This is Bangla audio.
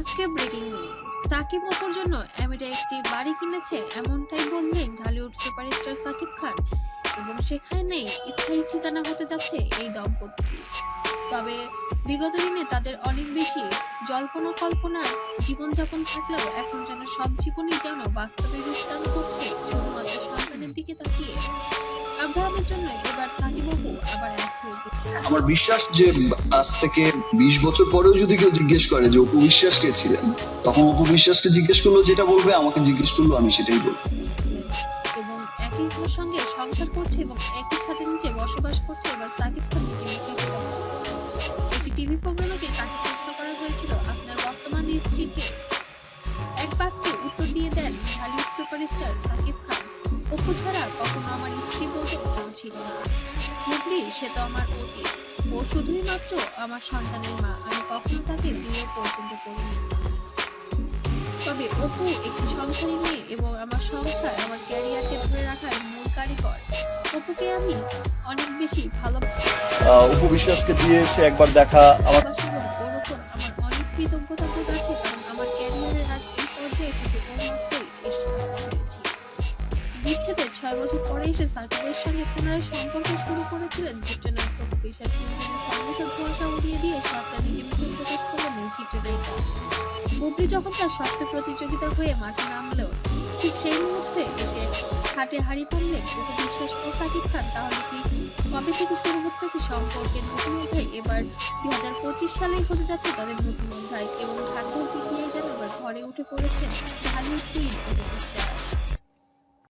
আজকে ব্রেকিং নিউজ সাকিব অপুর জন্য আমিরা একটি বাড়ি কিনেছে এমনটাই বললেন ঢালিউড সুপারস্টার সাকিব খান। এবং সেখানেই স্থায়ী ঠিকানা হতে যাচ্ছে এই দম্পতি। তবে বিগত দিনে তাদের অনেক বেশি জল্পনা কল্পনার জীবনযাপন থাকলেও এখন যেন সব জীবনই যেন বাস্তবে রূপদান করছে শুধুমাত্র সন্তানের দিকে তাকিয়ে। আব্রাহামের জন্য আমার বিশ্বাস যে আজ থেকে বিশ বছর পরেও যদি কেউ জিজ্ঞেস করে যে অপু বিশ্বাস কে ছিলেন, তখন অপু বিশ্বাসকে জিজ্ঞেস করল, যেটা বলবে, আমাকে জিজ্ঞেস করল, আমি সেটাই বলব। সাকিব খান, অপু ছাড়া কখনো আমার স্ত্রী বলতে কেউ ছিল না। বুবলি সে তো আমার অতীত। ও শুধুই মাত্র আমার সন্তানের মা। আমি কখনো তাকে বিয়ে পর্যন্ত করিনি। তবে অপু একটি সংসারী মেয়ে এবং আমার সংসার আমার ক্যারিয়ারকে ধরে রাখার মূল কারিগর। অপুকে আমি অনেক বেশি ভালো অপু বিশ্বাসকে দিয়ে সে একবার দেখা আমার ওর ওপর আমার অনেক কৃতজ্ঞতা বোধ আছে কারণ আমার ক্যারিয়ারের আজ এই পর্যায়ে শুধু ওর মাত্রই এসে পেরেছি বিচ্ছেদের ছয় বছর পরে এসে সাকিবের সঙ্গে পুনরায় সম্পর্ক শুরু করেছিলেন চিত্রনায়ক অপু বিশ্বাস সমস্ত ধোঁয়াশা উড়িয়ে দিয়ে সবটা নিজে মুখে প্রকাশ করলেন এই চিত্রনায়িকা। বুবলি যখন তার সপ্ত প্রতিযোগিতা হয়ে মাঠে নামলেও ঠিক সেই মুহূর্তে এসে হাটে হাড়ি পড়লেন অপু বিশ্বাস ও সাকিব খান, তাহলে কি কবে থেকে শুরু হচ্ছে সম্পর্কের নতুন অধ্যায়? এবার দুই হাজার পঁচিশ সালেই হতে যাচ্ছে তাদের নতুন অধ্যায় এবং ঠাকুর পিটিয়ে যেন এবার ঘরে উঠে পড়েছেন ঢালিউড কুইন বিশ্বাস